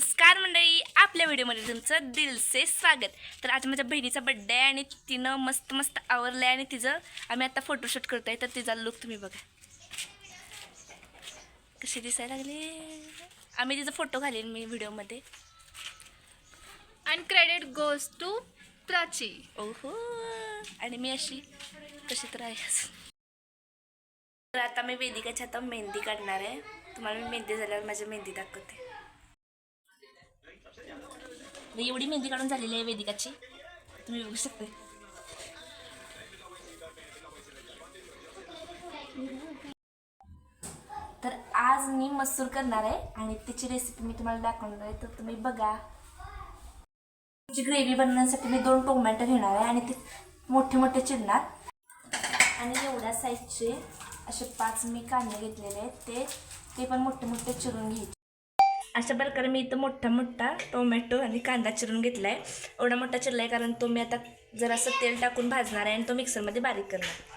नमस्कार मंडळी आपल्या व्हिडिओमध्ये तुमचं दिलसे स्वागत. तर आज माझ्या बहिणीचा बड्डे आहे आणि तिनं मस्त मस्त आवरलं आहे आणि तिचं आम्ही आता फोटोशूट करतोय. तर तिचा लुक तुम्ही बघा. कशी दिसायला लागली? आम्ही तिचा फोटो घालेन मी व्हिडिओमध्ये. And credit goes to Prachi. ओहो. आणि मी अशी कशी तर आहे. तर आता मी वेदिकाच्या आता मेहंदी काढणार आहे. तुम्हाला मी मेहंदी झाल्यावर माझी मेहंदी दाखवते. तर एवढी मेहंदी काढून झालेली आहे वेदिकाची. तुम्ही बघू शकता तर आज मी मसूर करणार आहे आणि त्याची रेसिपी मी तुम्हाला दाखवणार आहे तर तुम्ही बघा. ची ग्रेव्ही बनवण्यासाठी मी दोन टोमॅटो घेणार आहे आणि ते मोठे मोठे चिरणार. आणि एवढ्या साईजचे असे पाच मी कांदे घेतलेले आहेत ते ते पण मोठे मोठे चिरून घ्यायचे. अशा प्रकारे मी इथं मोठा मोठा टोमॅटो आणि कांदा चिरून घेतला आहे एवढा मोठा चिरला आहे कारण तो मी आता जरासं तेल टाकून भाजणार आहे आणि तो मिक्सरमध्ये बारीक करणार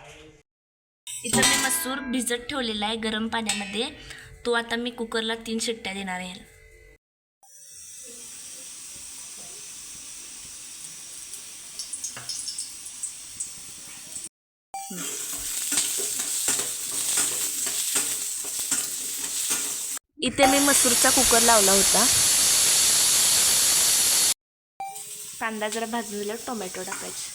इथं मी मसूर भिजत ठेवलेला आहे गरम पाण्यामध्ये. तो आता मी कुकरला तीन शिट्ट्या देणार आहे. इथे मी मसूरचा कुकर लावला होता. कांदा जरा भाजून दिल्यावर टोमॅटो टाकायचे.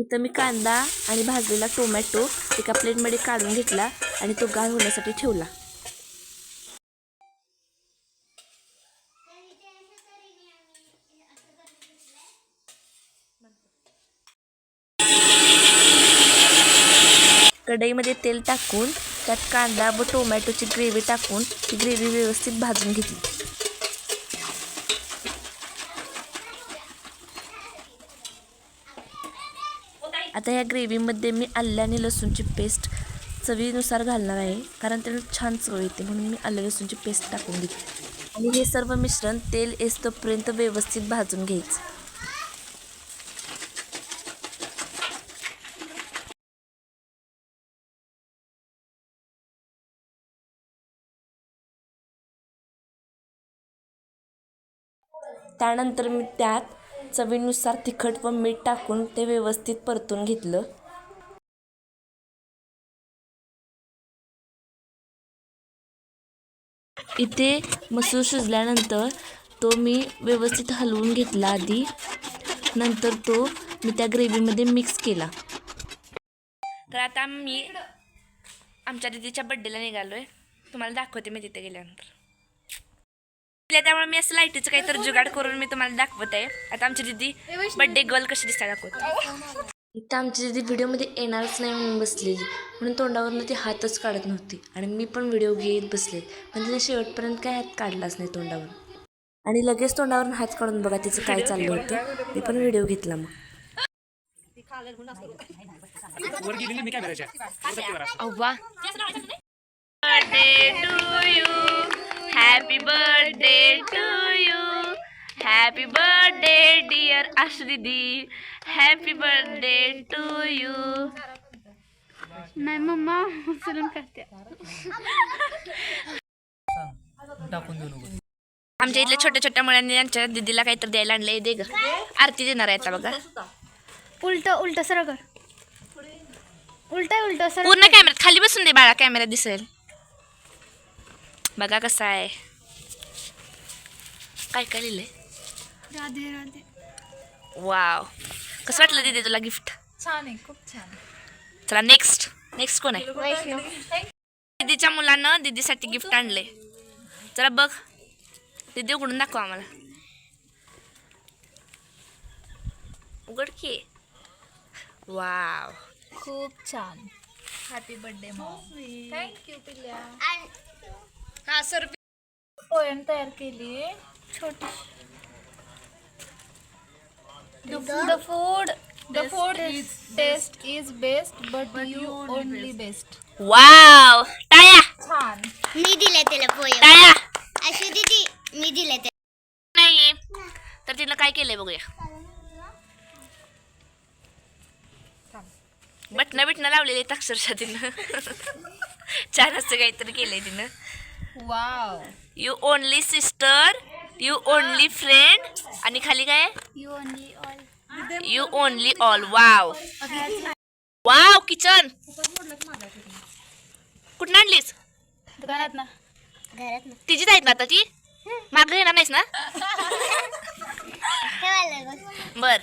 इथं मी कांदा आणि भाजलेला टोमॅटो एका प्लेटमध्ये काढून घेतला आणि तो गाळ होण्यासाठी ठेवला. कढईमध्ये तेल टाकून त्यात कांदा व टोमॅटोची ग्रेव्ही टाकून ती ग्रेव्ही व्यवस्थित भाजून घेतली. आता या ग्रेव्हीमध्ये मी आलं आणि लसूणची पेस्ट चवीनुसार घालणार आहे कारण त्याला छान चव येते म्हणून मी आलं लसूणची पेस्ट टाकून घेते आणि हे सर्व मिश्रण तेल येस्तोपर्यंत व्यवस्थित भाजून घ्यायचं. त्यानंतर मी त्यात चवीनुसार तिखट व मीठ टाकून ते व्यवस्थित परतून घेतलं. इथे मसूर शिजल्यानंतर तो मी व्यवस्थित हलवून घेतला आधी. नंतर तो मी त्या ग्रेव्हीमध्ये मिक्स केला. तर आता मी आमच्या दिदीच्या बड्डेला निघालो आहे तुम्हाला दाखवते मी तिथे गेल्यानंतर. त्यामुळे मी असं लाईटीचं काहीतरी जुगाड करून मी तुम्हाला दाखवत आहे आता आमची दिदी बड्डे गर्ल कशी दिसते दाखवते इथं आमची दिदी व्हिडिओमध्ये येणारच नाही म्हणून बसलेली. म्हणून तोंडावरनं ती हातच काढत नव्हती. आणि मी पण व्हिडिओ घेत बसले. पण तिने शेवटपर्यंत काय हात काढलाच नाही तोंडावर आणि लगेच तोंडावरून हात काढून बघा तिचं काय चाललं होतं. मी पण व्हिडिओ घेतला मग. अव्वा. Birthday to you happy birthday to you happy birthday dear Ashu दीदी हॅपी बर्थडे टू यू नाही मम्मा उचलून करते टाकून देऊ नको आमच्या इथल्या छोट्या छोट्या मुलांनी यांच्या दीदीला काहीतरी द्यायला आणलंय. दे ग. आरती देणार आहे आता बघा. उलट उलट सरळ कर. उलट उलट सरळ पूर्ण कॅमेऱ्यात खाली बसून दे बाळा कॅमेऱ्यात दिसेल. बघा कसा आहे काय काय लिहिलंय राधे राधे. वाव. कसं वाटलं दीदी तुला गिफ्ट? छान आहे खूप छान. चला नेक्स्ट नेक्स्ट कोण आहे? दीदीच्या मुलानं दीदीसाठी गिफ्ट आणले. जरा बघ. दीदी उघडून दाखव आम्हाला. उघड की. वाव. खूप छान. Happy birthday mom thank you पिल्ल्या. हा सर पोयम तयार केली. छोटी the food the food is taste is best but you only best wow छान. मी दिले त्याला पोयम अशी दिदी मी दिले त्याला. नाही तर तिनं काय केलंय बघूया. बटणं बिटणं लावलेली आहेत अक्षरशः तिनं. छान असं काहीतरी केलंय तिनं. Wow you only sister you only friend आणि खाली काय you only all you only all wow wow kitchen. कुठं आणलीस? दुकानात ना घरात ना तिचीच आहेत ना आता ती? मागं येणार नाहीस ना. बर.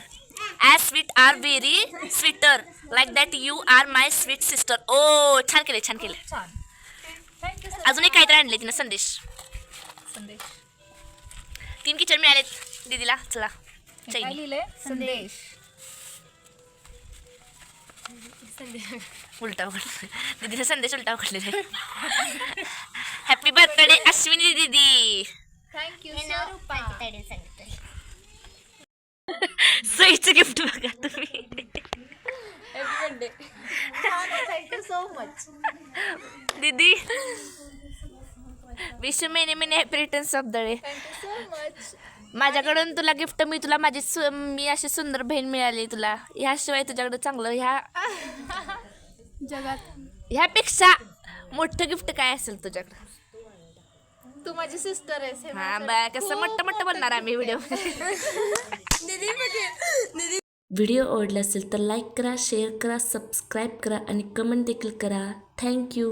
As sweet are very sweeter like that you are my sweet sister oh छान केले छान केले अजून एक काहीतरी आणले तिनं संदेश. संदेश. तीन किचन मिळालेत दीदीला. चला काय चैनी. लिहिलंय? संदेश. उलटा उघड दीदीचा संदेश उलटा उघडलेला हॅपी बर्थडे अश्विनी दीदी. थँक्यू. सईचं गिफ्ट बघा तुम्ही. बर्थडे सो मच दीदी विश मेने मेने happy returns of the day thank you so much माझ्याकडून तुला गिफ्ट मी तुला माझी सु- मी अशी सुंदर बहीण मिळाली तुला. ह्याशिवाय तुझ्याकडे चांगलं ह्या जगात. ह्यापेक्षा मोठं गिफ्ट काय असेल तुझ्याकडे? तू माझी सिस्टर आहेस हे हा माझं बा कसं मोठं मोठं बोलणार आम्ही व्हिडिओ दीदी म्हणजे व्हिडिओ आवडला असेल तर लाईक करा शेअर करा सबस्क्राईब करा आणि कमेंट देखील करा. थँक्यू